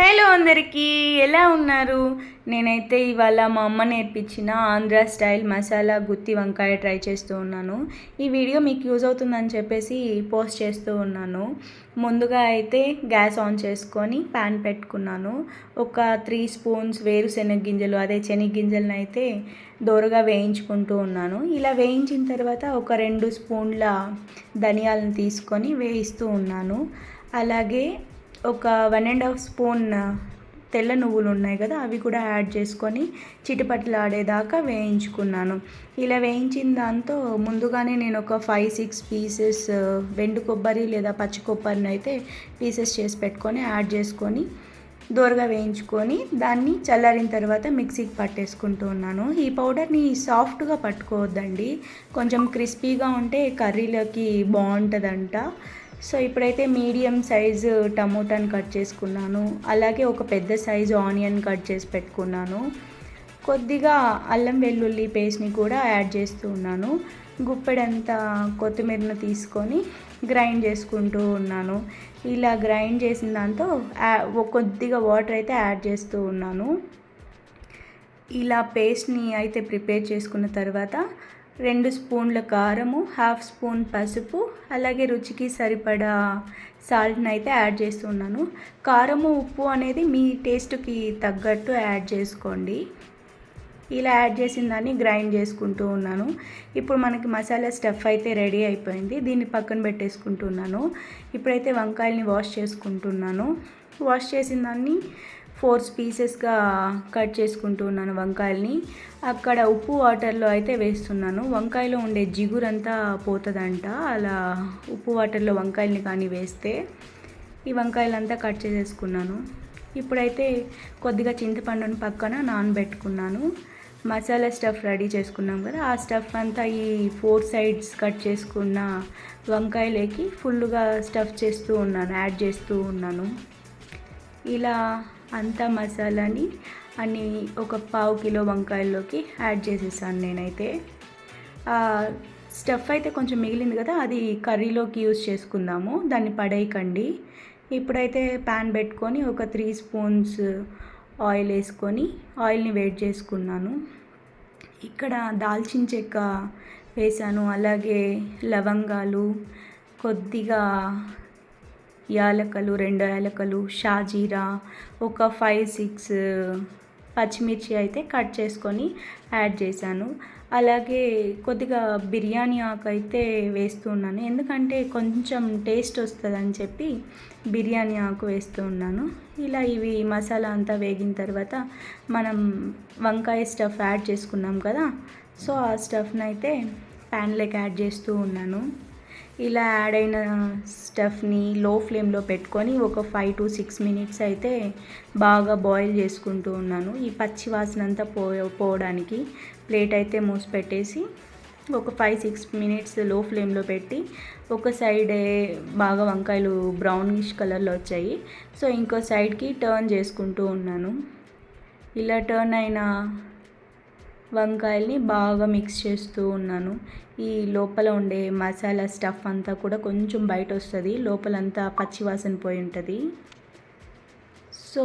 Hello అందరికీ ఎలా ఉన్నారు? నేనైతే ఇవాళ మా అమ్మ నేర్పించిన ఆంధ్ర స్టైల్ మసాలా గుత్తి వంకాయ ట్రై చేస్తూ ఉన్నాను. ఈ వీడియో మీకు యూజ్ అవుతుందని చెప్పేసి పోస్ట్ చేస్తూ ఉన్నాను. ముందుగా అయితే గ్యాస్ ఆన్ చేసుకొని ప్యాన్ పెట్టుకున్నాను. ఒక త్రీ స్పూన్స్ వేరుశెనగ గింజలు అదే శనగ అయితే దోరగా వేయించుకుంటూ ఉన్నాను. ఇలా వేయించిన తర్వాత ఒక రెండు స్పూన్ల ధనియాలను తీసుకొని వేయిస్తూ ఉన్నాను. అలాగే ఒక వన్ అండ్ హాఫ్ స్పూన్ తెల్ల నువ్వులు ఉన్నాయి కదా అవి కూడా యాడ్ చేసుకొని చిటిపట్లాడేదాకా వేయించుకున్నాను. ఇలా వేయించిన దాంతో ముందుగానే నేను ఒక ఫైవ్ సిక్స్ పీసెస్ వెండు కొబ్బరి లేదా పచ్చి కొబ్బరిని అయితే పీసెస్ చేసి పెట్టుకొని యాడ్ చేసుకొని దోరగా వేయించుకొని దాన్ని చల్లారిన తర్వాత మిక్సీకి పట్టేసుకుంటూ ఉన్నాను. ఈ పౌడర్ని సాఫ్ట్గా పట్టుకోవద్దండి. కొంచెం క్రిస్పీగా ఉంటే కర్రీలోకి బాగుంటుందంట. సో ఇప్పుడైతే మీడియం సైజు టమోటాని కట్ చేసుకున్నాను. అలాగే ఒక పెద్ద సైజు ఆనియన్ కట్ చేసి పెట్టుకున్నాను. కొద్దిగా అల్లం వెల్లుల్లి పేస్ట్ని కూడా యాడ్ చేస్తూ ఉన్నాను. గుప్పెడంత కొత్తిమీరను తీసుకొని గ్రైండ్ చేసుకుంటూ ఉన్నాను. ఇలా గ్రైండ్ చేసిన దాంతో కొద్దిగా వాటర్ అయితే యాడ్ చేస్తూ ఉన్నాను. ఇలా పేస్ట్ని అయితే ప్రిపేర్ చేసుకున్న తర్వాత రెండు స్పూన్ల కారము హాఫ్ స్పూన్ పసుపు అలాగే రుచికి సరిపడా సాల్ట్ని అయితే యాడ్ చేస్తున్నాను. కారము ఉప్పు అనేది మీ టేస్ట్కి తగ్గట్టు యాడ్ చేసుకోండి. ఇలా యాడ్ చేసిన దాన్ని గ్రైండ్ చేసుకుంటూ ఉన్నాను. ఇప్పుడు మనకి మసాలా స్టఫ్ అయితే రెడీ అయిపోయింది. దీన్ని పక్కన పెట్టేసుకుంటున్నాను. ఇప్పుడైతే వంకాయల్ని వాష్ చేసుకుంటున్నాను. వాష్ చేసిన దాన్ని ఫోర్స్ పీసెస్గా కట్ చేసుకుంటూ ఉన్నాను వంకాయల్ని. అక్కడ ఉప్పు వాటర్లో అయితే వేస్తున్నాను. వంకాయలో ఉండే జిగురంతా పోతుందంట. అలా ఉప్పు వాటర్లో వంకాయల్ని కానీ వేస్తే ఈ వంకాయలంతా కట్ చేసేసుకున్నాను. ఇప్పుడైతే కొద్దిగా చింతపండుని పక్కన నానబెట్టుకున్నాను. మసాలా స్టఫ్ రెడీ చేసుకున్నాం కదా ఆ స్టఫ్ అంతా ఈ ఫోర్ సైడ్స్ కట్ చేసుకున్న వంకాయలేకి ఫుల్గా స్టఫ్ చేస్తూ ఉన్నాను యాడ్ చేస్తూ ఉన్నాను. ఇలా అంతా మసాలాని అని ఒక పావు కిలో వంకాయల్లోకి యాడ్ చేసేసాను నేనైతే. స్టఫ్ అయితే కొంచెం మిగిలింది కదా అది కర్రీలోకి యూజ్ చేసుకుందాము. దాన్ని పడేయకండి. ఇప్పుడైతే ప్యాన్ పెట్టుకొని ఒక త్రీ స్పూన్స్ ఆయిల్ వేసుకొని ఆయిల్ని వేడి చేసుకున్నాను. ఇక్కడ దాల్చిన చెక్క వేసాను అలాగే లవంగాలు కొద్దిగా యాలకలు రెండు యాలకలు షాజీరా ఒక ఫైవ్ సిక్స్ పచ్చిమిర్చి అయితే కట్ చేసుకొని యాడ్ చేశాను. అలాగే కొద్దిగా బిర్యానీ ఆకు అయితే వేస్తున్నాను. ఎందుకంటే కొంచెం టేస్ట్ వస్తుందని చెప్పి బిర్యానీ ఆకు వేస్తూ ఉన్నాను ఇలా ఇవి మసాలా అంతా వేగిన తర్వాత మనం వంకాయ స్టఫ్ యాడ్ చేసుకున్నాం కదా సో ఆ స్టఫ్ని అయితే ప్యాన్లోకి యాడ్ చేస్తూ ఉన్నాను. ఇలా యాడ్ అయిన స్టఫ్ని లో ఫ్లేమ్లో పెట్టుకొని ఒక ఫైవ్ టు సిక్స్ మినిట్స్ అయితే బాగా బాయిల్ చేసుకుంటూ ఉన్నాను. ఈ పచ్చి వాసన అంతా పో పోవడానికి ప్లేట్ అయితే మూసి పెట్టేసి ఒక ఫైవ్ సిక్స్ మినిట్స్లో ఫ్లేమ్లో పెట్టి ఒక సైడ్ బాగా వంకాయలు బ్రౌనిష్ కలర్లో వచ్చాయి. సో ఇంకో సైడ్కి టర్న్ చేసుకుంటూ ఉన్నాను. ఇలా టర్న్ అయిన వంకాయల్ని బాగా మిక్స్ చేస్తూ ఉన్నాను. ఈ లోపల ఉండే మసాలా స్టఫ్ అంతా కూడా కొంచెం బయట వస్తుంది లోపలంతా పచ్చివాసన పోయి ఉంటుంది. సో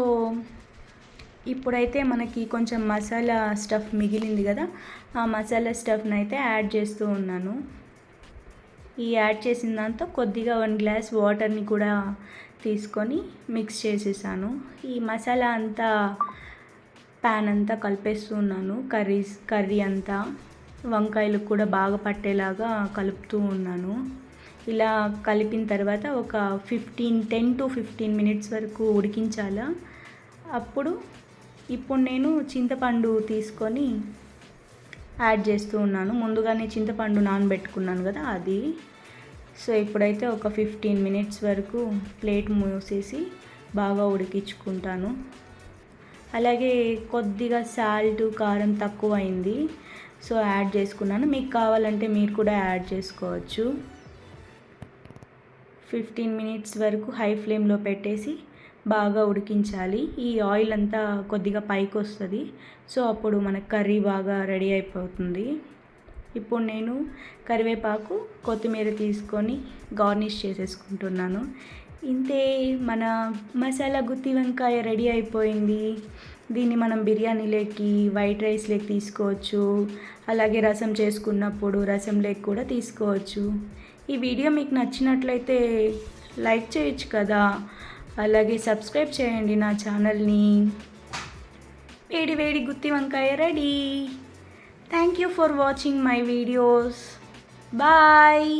ఇప్పుడైతే మనకి కొంచెం మసాలా స్టఫ్ మిగిలింది కదా ఆ మసాలా స్టఫ్ని అయితే యాడ్ చేస్తూ ఉన్నాను. ఈ యాడ్ చేసిన దాంతో కొద్దిగా వన్ గ్లాస్ వాటర్ని కూడా తీసుకొని మిక్స్ చేసేసాను. ఈ మసాలా అంతా ప్యాన్ అంతా కలిపేస్తూ ఉన్నాను కర్రీస్ కర్రీ అంతా వంకాయలు కూడా బాగా పట్టేలాగా కలుపుతూ ఉన్నాను. ఇలా కలిపిన తర్వాత ఒక fifteen ten to fifteen minutes వరకు ఉడికించాలా. అప్పుడు ఇప్పుడు నేను చింతపండు తీసుకొని యాడ్ చేస్తూ ఉన్నాను. ముందుగానే చింతపండు నానబెట్టుకున్నాను కదా అది. సో ఇప్పుడైతే ఒక ఫిఫ్టీన్ మినిట్స్ వరకు ప్లేట్ మూసేసి బాగా ఉడికించుకుంటాను. అలాగే కొద్దిగా సాల్ట్ కారం తక్కువ అయింది సో యాడ్ చేసుకున్నాను. మీకు కావాలంటే మీరు కూడా యాడ్ చేసుకోవచ్చు. ఫిఫ్టీన్ మినిట్స్ వరకు హై ఫ్లేమ్లో పెట్టేసి బాగా ఉడికించాలి. ఈ ఆయిల్ అంతా కొద్దిగా పైకి వస్తుంది. సో అప్పుడు మనకు కర్రీ బాగా రెడీ అయిపోతుంది. ఇప్పుడు నేను కరివేపాకు కొత్తిమీర తీసుకొని గార్నిష్ చేసేసుకుంటున్నాను. ఇంతే మన మసాలా గుత్తి వంకాయ రెడీ అయిపోయింది. దీన్ని మనం బిర్యానీలోకి వైట్ రైస్లోకి తీసుకోవచ్చు. అలాగే రసం చేసుకున్నప్పుడు రసంలోకి కూడా తీసుకోవచ్చు. ఈ వీడియో మీకు నచ్చినట్లయితే లైక్ చేయొచ్చు కదా. అలాగే సబ్స్క్రైబ్ చేయండి నా ఛానల్ని. వేడి వేడి గుత్తి వంకాయ ready. Thank you for watching my videos bye